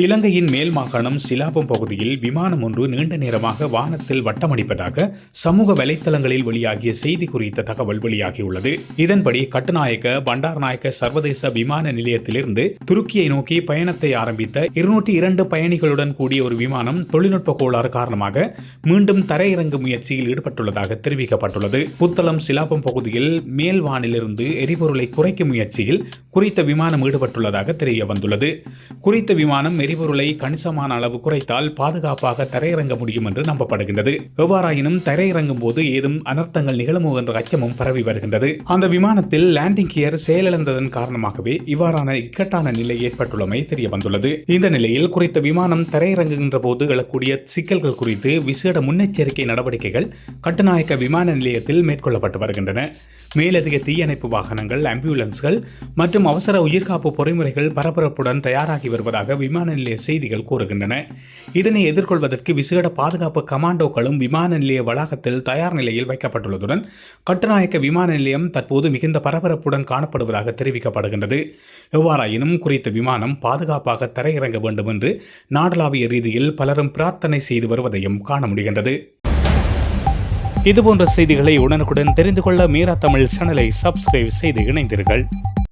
இலங்கையின் மேல் மாகாணம் சிலாபம் பகுதியில் விமானம் ஒன்று நீண்ட நேரமாக வானத்தில் வட்டமடிப்பதாக சமூக வலைத்தளங்களில் வெளியாகிய செய்தி குறித்த தகவல் வெளியாகியுள்ளது. இதன்படி கட்டுநாயக்க பண்டார்நாயக்க சர்வதேச விமான நிலையத்திலிருந்து துருக்கியை நோக்கி பயணத்தை ஆரம்பித்த இருநூற்றி இரண்டு பயணிகளுடன் கூடிய ஒரு விமானம் தொழில்நுட்ப கோளாறு காரணமாக மீண்டும் தரையிறங்கு முயற்சியில் ஈடுபட்டுள்ளதாக தெரிவிக்கப்பட்டுள்ளது. புத்தளம் சிலாபம் பகுதியில் மேல் வானிலிருந்து எரிபொருளை குறைக்கும் முயற்சியில் குறித்த விமானம் ஈடுபட்டுள்ளதாக தெரிய வந்துள்ளது குறித்த விமானம் எரிபொருளை கணிசமான அளவு குறைத்தால் பாதுகாப்பாக தரையிறங்க முடியும் என்று நம்பப்படுகின்றது. எவ்வாறாயினும் தரையிறங்கும் போது ஏதும் அனர்த்தங்கள் நிகழுமோ என்ற அச்சமும் பரவி வருகின்றது. அந்த விமானத்தில் லேண்டிங் கியர் செயலிழந்ததன் காரணமாகவே இவ்வாறான இக்கட்டான நிலை ஏற்பட்டுள்ளமை தெரிய வந்துள்ளது இந்த நிலையில் குறித்த விமானம் தரையிறங்குகின்ற போது எழக்கூடிய சிக்கல்கள் குறித்து விசேட முன்னெச்சரிக்கை நடவடிக்கைகள் கட்டுநாயக்க விமான நிலையத்தில் மேற்கொள்ளப்பட்டு வருகின்றன. மேலதிக தீயணைப்பு வாகனங்கள் ஆம்புலன்ஸ்கள் மற்றும் அவசர உயிர்காப்பு பொறிமுறைகள் பரபரப்புடன் தயாராகி வருவதாக விமான நிலைய செய்திகள் கூறுகின்றன. இதனை எதிர்கொள்வதற்கு விசேட பாதுகாப்பு கமாண்டோக்களும் விமான நிலைய வளாகத்தில் தயார் நிலையில் வைக்கப்பட்டுள்ளதுடன் கட்டுநாயக்க விமான நிலையம் தற்போது மிகுந்த பரபரப்புடன் காணப்படுவதாக தெரிவிக்கப்படுகின்றது. எவ்வாறாயினும் குறித்த விமானம் பாதுகாப்பாக தரையிறங்க வேண்டும் என்று நாடளாவிய ரீதியில் பலரும் பிரார்த்தனை செய்து வருவதையும் காண முடிகின்றது. இதுபோன்ற செய்திகளை உடனுக்குடன் தெரிந்து கொள்ள மீரா தமிழ் சேனலை சப்ஸ்கிரைப் செய்து இணைந்தீர்கள்